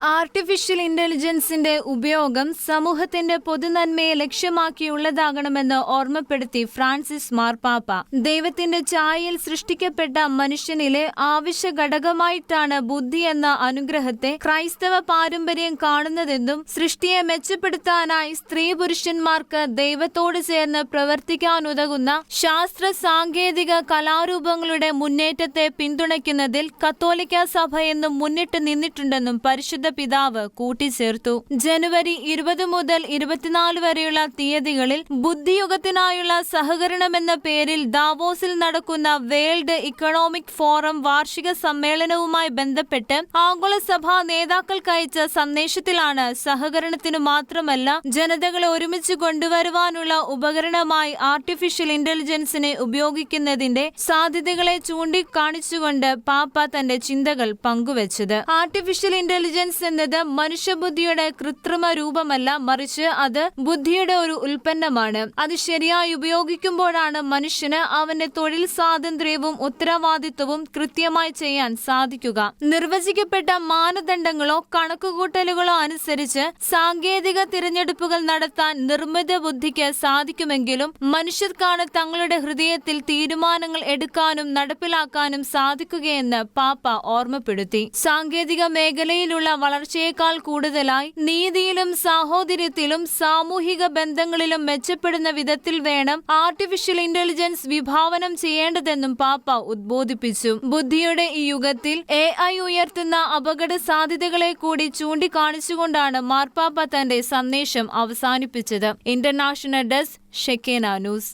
Artificial ഇന്റലിജൻസിന്റെ ഉപയോഗം സമൂഹത്തിന്റെ പൊതുനന്മയെ ലക്ഷ്യമാക്കിയുള്ളതാകണമെന്ന് ഓർമ്മപ്പെടുത്തി ഫ്രാൻസിസ് മാർപ്പാപ്പ ദൈവത്തിന്റെ ചായയിൽ സൃഷ്ടിക്കപ്പെട്ട മനുഷ്യനിലെ ആവശ്യ ഘടകമായിട്ടാണ് ബുദ്ധി എന്ന അനുഗ്രഹത്തെ ക്രൈസ്തവ പാരമ്പര്യം കാണുന്നതെന്നും സൃഷ്ടിയെ മെച്ചപ്പെടുത്താനായി സ്ത്രീ പുരുഷന്മാർക്ക് ദൈവത്തോട് ചേർന്ന് പ്രവർത്തിക്കാനുതകുന്ന ശാസ്ത്ര സാങ്കേതിക കലാരൂപങ്ങളുടെ മുന്നേറ്റത്തെ പിന്തുണയ്ക്കുന്നതിൽ കത്തോലിക്ക സഭ എന്നും മുന്നിട്ട് നിന്നിട്ടുണ്ടെന്നും പരിശുദ്ധ പിതാവ് കൂട്ടിച്ചേർത്തു. ജനുവരി ഇരുപത് മുതൽ ഇരുപത്തിനാല് വരെയുള്ള തീയതികളിൽ ബുദ്ധിയുഗത്തിനായുള്ള സഹകരണമെന്ന പേരിൽ ദാവോസിൽ നടക്കുന്ന വേൾഡ് ഇക്കണോമിക് ഫോറം വാർഷിക സമ്മേളനവുമായി ബന്ധപ്പെട്ട് ആഗോള സഭാ നേതാക്കൾക്കയച്ച സന്ദേശത്തിലാണ് സഹകരണത്തിനു മാത്രമല്ല ജനതകളെ ഒരുമിച്ച് കൊണ്ടുവരുവാനുള്ള ഉപകരണമായി ആർട്ടിഫിഷ്യൽ ഇന്റലിജൻസിനെ ഉപയോഗിക്കുന്നതിന്റെ സാധ്യതകളെ ചൂണ്ടിക്കാണിച്ചുകൊണ്ട് പാപ്പ തന്റെ ചിന്തകൾ പങ്കുവച്ചത്. ആർട്ടിഫിഷ്യൽ ഇന്റലിജൻസ് എന്നത് മനുഷ്യബുദ്ധിയുടെ കൃത്രിമ രൂപമല്ല മറിച്ച് അത് ബുദ്ധിയുടെ ഒരു ഉൽപ്പന്നമാണ്. അത് ശരിയായി ഉപയോഗിക്കുമ്പോഴാണ് മനുഷ്യന് അവന്റെ തൊഴിൽ സ്വാതന്ത്ര്യവും ഉത്തരവാദിത്വവും കൃത്യമായി ചെയ്യാൻ സാധിക്കുക. നിർവചിക്കപ്പെട്ട മാനദണ്ഡങ്ങളോ കണക്കുകൂട്ടലുകളോ അനുസരിച്ച് സാങ്കേതിക തിരഞ്ഞെടുപ്പുകൾ നടത്താൻ നിർമ്മിത ബുദ്ധിക്ക് സാധിക്കുമെങ്കിലും മനുഷ്യർക്കാണ് തങ്ങളുടെ ഹൃദയത്തിൽ തീരുമാനങ്ങൾ എടുക്കാനും നടപ്പിലാക്കാനും സാധിക്കുകയെന്ന് പാപ്പ ഓർമ്മപ്പെടുത്തി. സാങ്കേതിക മേഖലയിലുള്ള വളർച്ചയേക്കാൾ കൂടുതലായി നീതിയിലും സാഹോദര്യത്തിലും സാമൂഹിക ബന്ധങ്ങളിലും മെച്ചപ്പെടുന്ന വിധത്തിൽ വേണം ആർട്ടിഫിഷ്യൽ ഇന്റലിജൻസ് വിഭാവനം ചെയ്യേണ്ടതെന്നും പാപ്പ ഉദ്ബോധിപ്പിച്ചു. ബുദ്ധിയുടെ ഈ യുഗത്തിൽ എ ഐ ഉയർത്തുന്ന അപകട സാധ്യതകളെ കൂടി ചൂണ്ടിക്കാണിച്ചുകൊണ്ടാണ് മാർപ്പാപ്പ തന്റെ സന്ദേശം അവസാനിപ്പിച്ചത്. International desk ഷെക്കേന news